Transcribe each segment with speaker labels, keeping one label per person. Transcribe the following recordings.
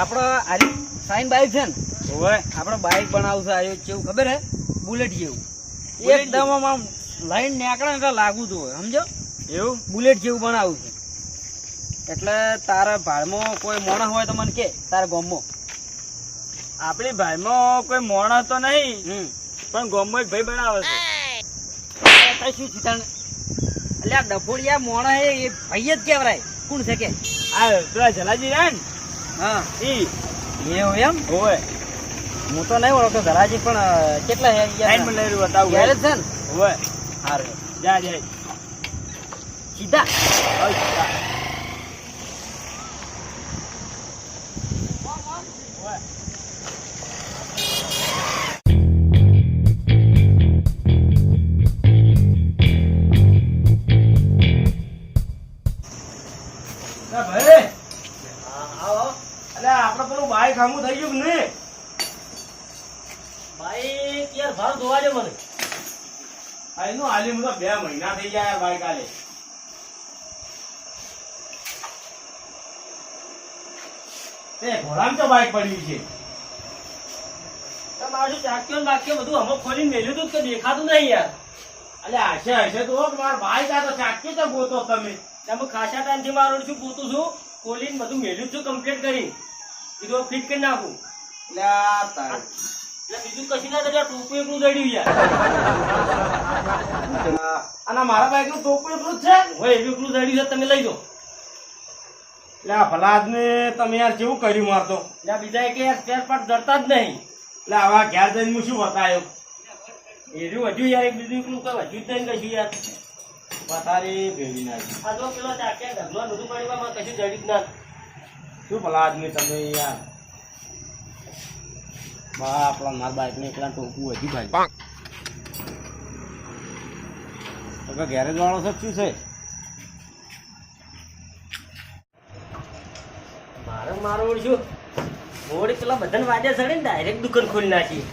Speaker 1: આપણો આરી sine bike છે ને
Speaker 2: હવે
Speaker 1: આપણે બાઈક બનાવશે આવ્યો કેવું ખબર હે? બુલેટ જેવું. એકદમ આમ લાઈન નીકળે એટલે લાગતું હોય સમજો?
Speaker 2: એવું?
Speaker 1: બુલેટ જેવું બનાવું છે. એટલે તારા ભાડમાં કોઈ મોણસ હોય તો મને કે તારા ગામમાં.
Speaker 2: આપણી ભાઈમાં કોઈ મોણા તો નહીં પણ ગોમમાં એક ભાઈ બનાવે છે.
Speaker 1: શું તને? એટલે ડફોડિયા મોણસ એ ભાઈ જ કેવરાય કોણ છે કે?
Speaker 2: આ પેલા જલાજી રહ્યા ને?
Speaker 1: હા.
Speaker 2: ઈ.
Speaker 1: એવું એમ?
Speaker 2: હોય.
Speaker 1: હું તો નહીં ઓળખતો ધરાજી પણ કેટલા હે
Speaker 2: લઈ રહ્યું બતાવું
Speaker 1: ગેરેજ છે ને?
Speaker 2: હોય.
Speaker 1: હારું.
Speaker 2: જા જાય
Speaker 1: સીધા?
Speaker 2: સીધા.
Speaker 1: યાર ભાવ જોવા દે મને.
Speaker 2: આ એનું હાલી મને બે મહિના થઈ ગયા ભાઈ કાલે તે ઘોડામ તો બાઈક પડ્યું છે.
Speaker 1: તમારું ચાક્યો ને બાક્યો બધું અમુક ખોલીને મેલ્યું હતું કે દેખાતું નહીં યાર?
Speaker 2: એટલે હશે હશે તો મારા ભાઈ તા તો ચાકી તો ગોતો તમે.
Speaker 1: તમે ખાસા ટાઈમથી મારું છું ગોતું છું? ખોલીને બધું મેલ્યું છું કમ્પ્લીટ કરી કીધું ફિટ કરી નાખું. એટલે બીજું કશું ના થયું ટોપું એકલું જડ્યું યાર.
Speaker 2: અને મારા બાઈકનું ટોપું એટલું જ છે?
Speaker 1: હવે એવું એકલું જડ્યું છે તમે લઈ જાઓ
Speaker 2: એટલે ભલા આદમી તમે યાર કેવું કર્યું મારતો
Speaker 1: એટલે બીજા એક યાર સ્પેર પાર્ટ જડતા જ નહીં.
Speaker 2: એટલે આવા ઘેર જઈને હું શું બતાવ્યો
Speaker 1: એર્યું હજુ યાર એક બીજું એકલું કઈ હજુ જ નહીં કશું યાર.
Speaker 2: પથારી ભેગી નાખી.
Speaker 1: આ જો પેલો ચાક્યા ઢગલો બધું પડ્યું કશું જડ્યું જ ના.
Speaker 2: શું ભલા આદમી તમે યાર? બા આપણા મારા બાઈક ને એકલા ટોપું હજી ભાઈ. તો કે ગેરેજ વાળો શું છે?
Speaker 1: મારે મારો ઓળશું ઓળી પેલા બધાને વાજે સડી ને ડાયરેક્ટ દુકાન ખોલી નાખી.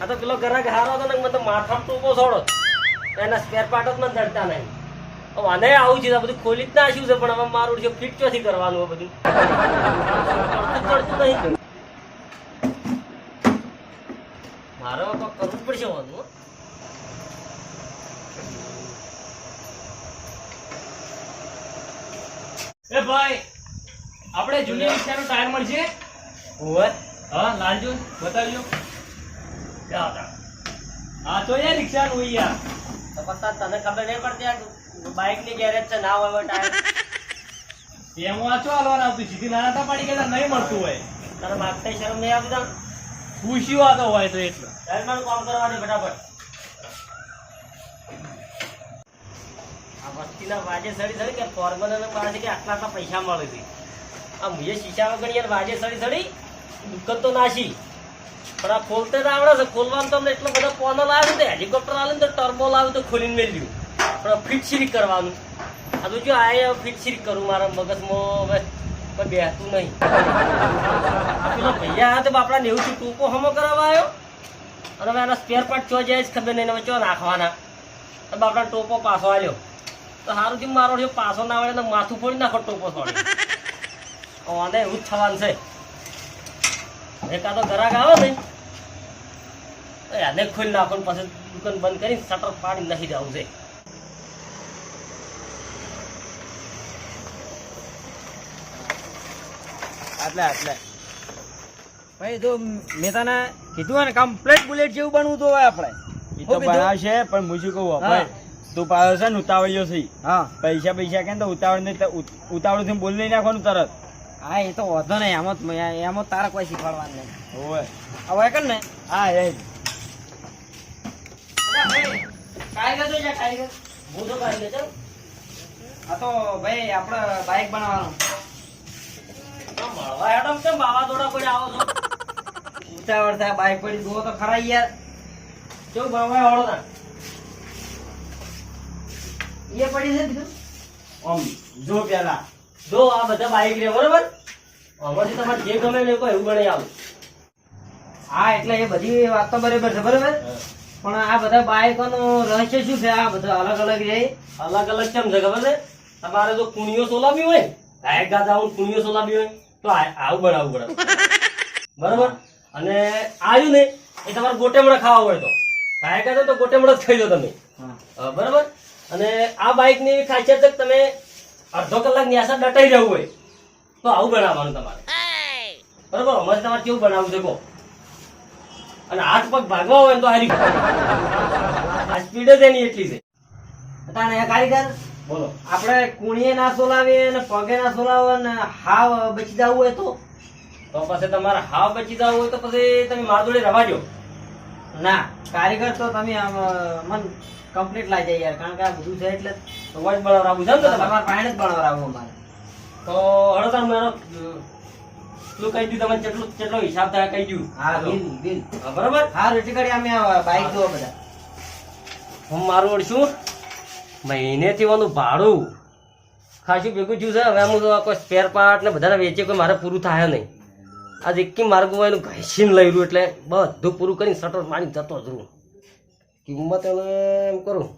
Speaker 1: આ તો પેલો ગ્રાહક હારો હતો ને મને તો માથામાં ટોપો છોડો. એના સ્પેર પાર્ટ જ મને ધરતા નહીં. વાંધે આવું છે બધું ખોલી જ નાખ્યું છે પણ હવે મારું ફિટ ચોથી કરવાનું બધું? નહીં. કરવું પડશે
Speaker 3: એ ભાઈ આપણે જૂની રિક્ષાનો ટાયર મળશે હા લાલજો બતાવજો. ક્યાં હતા હા તો યાર રિક્ષાનું નું યાર.
Speaker 1: તને ખબર નહીં પડતી આ બાઇકની ગેરેજ છે ના હોય ટાયર
Speaker 3: એમ વાંચો હાલવાના? આવતું સીધી નાના તા પાડી ગયા નહીં મળતું હોય?
Speaker 1: તને માગતા શરમ નહીં આવતી તને
Speaker 3: વાતો હોય તો એટલે.
Speaker 1: ચાલ મને કામ કરવાની ફટાફટ. આ વસ્તીના વાજે સડી સડી કે ફોર્મલ અને પાડે કે આટલા આટલા પૈસા મળે છે. આ મુજે શીશા વગર યાર વાજે સડી સડી દુકાન તો નાશી. પણ આ ખોલતે તો આવડે છે. ખોલવાનું તમને એટલો બધો પોનલ આવે ને હેલિકોપ્ટર આવે તો ટર્બો આવે તો ખોલીને મેળવ્યું પણ ફિટ સિરીક કરવાનું. આ તો જો આ ફિટ સિરીક કરું મારા મગજમાં કોઈ બેસતું નહીં. પેલો ભૈયા હા તો બાપડા નેવું થી ટૂંકો હમો કરાવવા આવ્યો. અને હવે એના સ્પેર પાર્ટ ચો જાય ખબર નહીં હવે ચો નાખવાના. તો બાપડા ટોપો પાછો આવ્યો તો સારું જેમ મારો પાછો ના આવે તો માથું ફોડી નાખો ટોપો થોડે ઓને એવું જ થવાનું છે. એકાદો ઘરાક આવે ને, તો એને ખોલી નાખો પછી દુકાન બંધ કરીને શટર પાડી નાખી જવું છે.
Speaker 2: આટલે આટલે.
Speaker 1: ભાઈ તો મેં તને કીધું ને કમ્પ્લીટ બુલેટ જેવું બનવું તો હોય આપણે.
Speaker 2: એ તો બનાવશે પણ હું શું કહું ભાઈ તું પાડો છે ને ઉતાવળિયો છે.
Speaker 1: હા.
Speaker 2: પૈસા પૈસા કે તો ઉતાવળ નહીં ઉતાવળથી બોલી નહીં નાખવાનું તરત.
Speaker 1: હા એ તો વાંધો નહીં. એમ જ એમ જ તારે કોઈ શીખવાડવાનું નહીં.
Speaker 2: હોય
Speaker 1: હવે કર ને.
Speaker 2: હા એ.
Speaker 1: કારીગર તો કારીગર. હું તો કારીગર ચાલ આ તો ભાઈ આપણે બાઇક બનાવવાનું. મળવા. હેડો કેમ વાવાઝોડા કોઈ આવો છો? ઉતાવળ થાય બાઇક પડી જુઓ તો ખરા યાર. કેવું બનાવવા વાળો તા એ પડી છે
Speaker 2: આમ જો પેલા.
Speaker 1: જો આ બધા બાઈક રે બરોબર? આમાંથી તમારે જે ગમે ને કોઈ એવું ગણી આવું. હા એટલે એ બધી વાત તો બરાબર છે બરાબર? પણ આ બધા બાઇકોનું રહસ્ય શું છે? આ બધા અલગ અલગ રે. અલગ અલગ કેમ છે ખબર છે? તમારે જો કુણીઓ સોલાવી હોય ગાયક ગાતા આવું કુણીઓ સોલાવી હોય. તો આવું બનાવવું પડે બરોબર? અને આવ્યું ને એ તમારે ગોટેમડા ખાવા હોય તો. ગાયક ગાતા તો ગોટેમડા જ ખાઈ લો તમે. બરોબર? અને આ બાઇકની ખાસિયત છે તમે અડધો કલાકની આસા દટાઈ જવું હોય. તો આવું બનાવવાનું તમારે. બરાબર? અમારે તમારે કેવું બનાવવું છે કહો. અને હાથ પગ ભાગવા હોય તો હારી આ સ્પીડ જ એની એટલી છે.
Speaker 4: તાણે કારીગર?
Speaker 1: બોલો.
Speaker 4: આપણે કુણીએ ના સોલાવીએ અને પગે ના સોલાવે ને હાવ બચી જવું હોય તો?
Speaker 1: તો પછી તમારે હાવ બચી જવું હોય તો પછી તમે મારા જોડે રવાજો
Speaker 4: ના કારીગર તો તમે આમ, મન કમ્પ્લીટ લાઈ જાય યાર કારણ કે આ બધું છે એટલે
Speaker 1: તો વોઇસ બનાવડાવવું છે ને તમારે.
Speaker 4: પાણી જ બળવરાવું અમારે.
Speaker 1: તો હળો તાર મેં એટલું કહી દીધું તમને? કેટલું કેટલો હિસાબ થાય કહી દઉં
Speaker 4: હા બિલ બિલ.
Speaker 1: બરાબર?
Speaker 4: હા રેટી કરી અમે બાઈક દો બધા.
Speaker 1: હું મારું ઓળશું મહિનેથી ઓનું ભાડું. ખાસું ભેગું થયું છે. હવે હું તો કોઈ સ્પેર પાર્ટ ને બધાને વેચે કોઈ મારે પૂરું થાય નહીં. આજ એકી માર્ગ એનું ઘસીને લઈ રહ્યું એટલે બધું પૂરું કરીને સટર મારી જતો જ રહું. કિંમત એને એમ કરું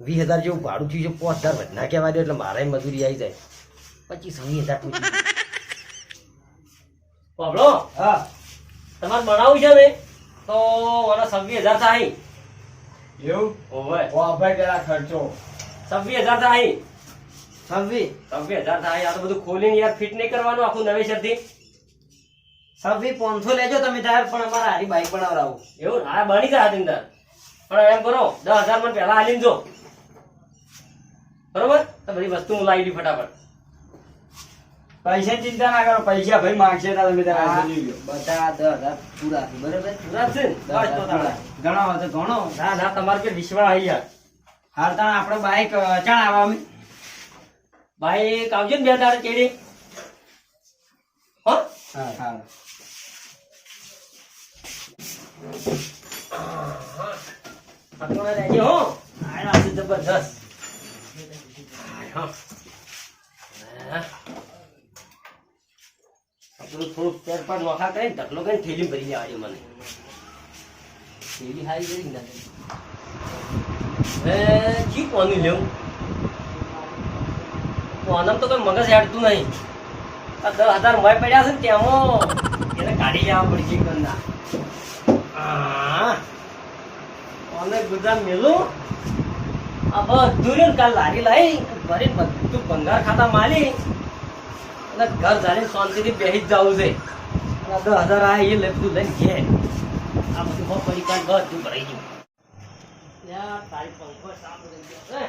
Speaker 1: વીસ હજાર જેવું ભાડું થયું છે પાંચ હજાર વધના કહેવા દે એટલે મારે મજૂરી આવી જાય. પચીસ વીસ હજાર પૂછ્યું
Speaker 4: હા.
Speaker 1: તમારે બનાવવું છે ને તો ઓના છવ્વીસ હજાર થાય.
Speaker 2: એવું?
Speaker 1: ઓવે.
Speaker 2: વાહ ભાઈ ખર્ચો.
Speaker 1: છવ્વીસ હજાર થાય
Speaker 4: છવ્વીસ?
Speaker 1: છવ્વીસ હજાર થાય આ તો બધું ખોલીને યાર ફિટ નહીં કરવાનું આખું નવેસરથી.
Speaker 4: છવ્વીસ પાંચસો લેજો તમે તાર પણ અમારે હારી બાઈક બનાવડાવું.
Speaker 1: એવું? હા બની જાય અંદર. પણ એમ કરો દસ હજાર મને પહેલા હાલીને જો. બરોબર? તો બધી વસ્તુ હું લાવી દઉં ફટાફટ.
Speaker 2: પૈસાની ચિંતા ના કરો પૈસા ભાઈ માંગશે તો તમે તારા.
Speaker 4: બધા દસ હજાર પૂરા છે બરોબર?
Speaker 1: પૂરા છે.
Speaker 4: ઘણો ઘણો.
Speaker 1: ના ના તમારે પર વિશ્વાસ આવી યાર
Speaker 4: હાલ તાણ આપણે બાઈક ચાણ આવા અમે.
Speaker 1: બાઈક આવજો ને બે દાડે કેડી હો?
Speaker 4: હા હા.
Speaker 1: હા. આપણું થોડુંક પેર પર કરીને ઢગલો કરીને થેલી ભરી લેવાની મને. થેલી હારી કરી ને જી કોનું લેવું? કોનમ તો કોઈ મગજ હેડતું નહીં. આ દસ હજાર મય પડ્યા છે ને તેમાં એને કાઢી જવા પડશે કંદા. આ અને ગુજરાત મેલું? આ બધું કાલ લારી લાવી ભરી બધું ભંગાર ખાતા માલી. અને ઘર જાણે શાંતિથી બેસી જ જવું છે. દસ હજાર આ એ લખતું લઈને ઘે આ બધું બહુ પરિકાર બધું ભરાઈ ગયું. તારી પંખો ચાલુ રહી ગયો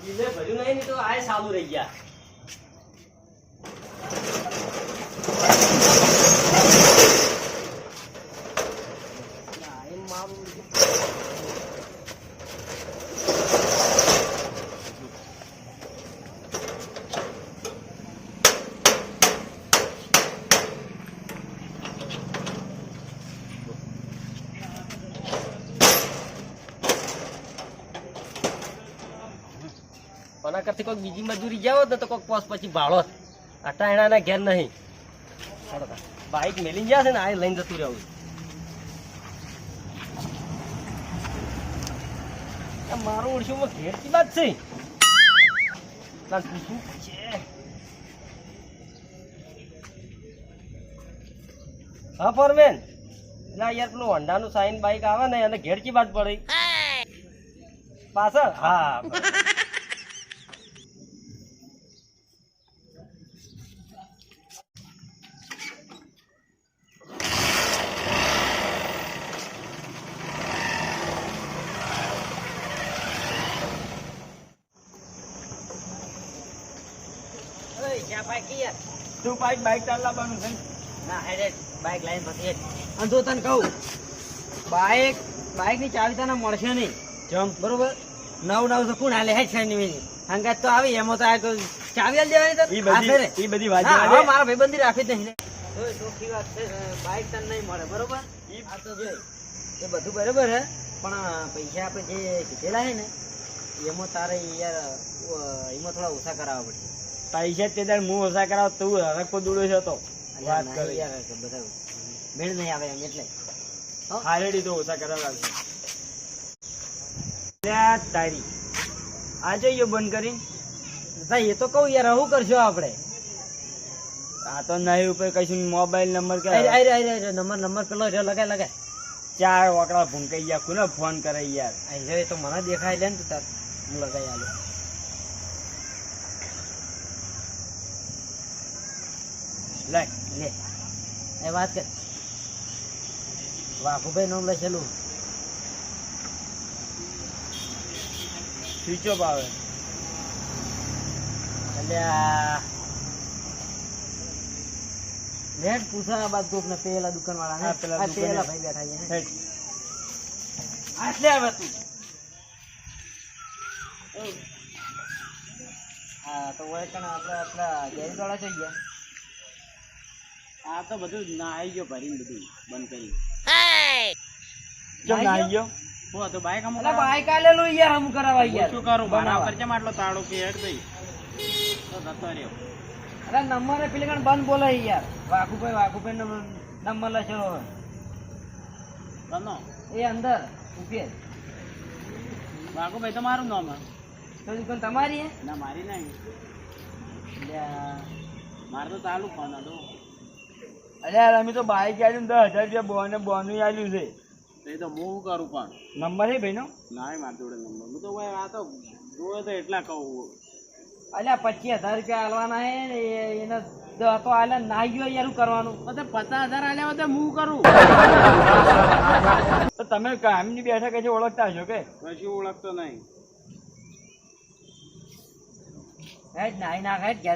Speaker 1: બીજે ભર્યું નહીં ને તો આ સારું રહી ગયા આ એ મારું કોના કરતી કોઈક બીજી મજૂરી જાવ ને તો કોઈક પોસ પછી ભાડો આટા ટાયણાના ઘેર નહીં. બાઈક મેલીને ગયા છે ને આ લઈને જતું રહેવું મારું ઘેર ઘેરથી વાત છે? શું છે હા, ફોરમેન. આ યાર, પેલું હોન્ડાનું સાઈન બાઈક આવે ને અને ઘેરચી વાત પડી? પાછળ? હા બરાબર. બાઈક યાર.
Speaker 2: તું બાઈક બાઈક ચાલવાનું છે
Speaker 4: ના હેડે બાઈક લાઈન પછી. અને તને કહું બાઈક બાઈકની ચાવી તને મળશે નહીં
Speaker 2: ચમ
Speaker 4: બરોબર નવ નવ તો કોણ હાલે હે છે નહીં હંગાત તો આવી એમાં તો આ ચાવી આલી દેવાની તને.
Speaker 2: ઈ બધી ઈ બધી વાત
Speaker 4: હા,
Speaker 2: જવા દે.
Speaker 4: હવે મારા ભાઈબંધી રાખી જ નહીં. ચોખ્ખી વાત છે બાઈક તને નહીં મળે બરોબર આ તો એ બધું બરોબર હે પણ પૈસા આપણે જે કીધેલા હે ને એમાં તારે યાર એમાં થોડા ઓછા કરાવવા પડશે
Speaker 2: પૈસા તે દર હું ઓછા કરાવ તું હરખો દૂડો છે તો. વાત કરી.
Speaker 4: બધા મેળ નહીં આવે એમ એટલે.
Speaker 2: હારેડી તો ઓછા કરાવ તારી. આ જોઈએ બંધ કરી
Speaker 4: એ તો કહું યાર શું કરશો આપણે
Speaker 2: આ તો નહીં ઉપર કશું મોબાઈલ નંબર કે
Speaker 4: નંબર નંબર પેલો રહ્યો લગાય લગાય.
Speaker 2: ચાર વાકડા ભૂંકાઈ ગયા કોને ફોન કરે યાર?
Speaker 4: એ તો મને દેખાય લે ને તું તાર. હું લગાઈ આલો. લે લે. એ વાત કર. વાઘુભાઈ નામ લખેલું
Speaker 2: સ્વિચ ઓફ આવે.
Speaker 4: એટલે આ પૂછા બાદ તો આપણે પેલા દુકાન વાળા
Speaker 2: ને પેલા
Speaker 4: પેલા. ભાઈ બેઠા છે આટલે આવે તું. હા તો કણ આપણે આપણા જૈન વાળા થઈ ગયા
Speaker 2: આ તો બધું ના આવી ગયો ભરીને બધું બંધ કરી. ચમ ના ગયો?
Speaker 3: હો તો બાઈક અમુક
Speaker 4: અલા બાઈક લો યાર હમ કરાવા યાર.
Speaker 3: શું કરું? બારા
Speaker 4: પર
Speaker 3: ઉપર આટલો તાળો કે હેડ ભાઈ? તો જતો રહ્યો.
Speaker 4: અરે નંબર પેલી કણ બંધ બોલે યાર. વાઘુભાઈ વાઘુભાઈ નો નંબર લખેલો હોય.
Speaker 3: બનો.
Speaker 4: એ અંદર
Speaker 3: ઊભી વાઘુભાઈ તો મારું નામ હે.
Speaker 4: તો દુકાન તમારી હે?
Speaker 3: ના મારી નહીં. મારે તો ચાલુ ફોન હતો.
Speaker 2: અરે યાર અમે તો બાઈક આલ્યું દસ હજાર રૂપિયા બોને બોનું આલ્યું છે.
Speaker 3: એ તો હું કરું પણ?
Speaker 2: નંબર છે ભાઈનો?
Speaker 3: ના મારી જોડે નંબર. હું તો ભાઈ આ તો જોયો તો એટલા કહું.
Speaker 4: અલ્યા પચીસ હજાર રૂપિયા આલવાના હે ને એને દસ તો આલે ના ગયો યાર શું કરવાનું?
Speaker 3: તો પચાસ હજાર આલ્યા હોય તો હું કરું?
Speaker 2: તો તમે કામની બેઠા કે છે ઓળખતા હશો કે?
Speaker 3: કશું ઓળખતો નહીં.
Speaker 4: નાઈ નાખ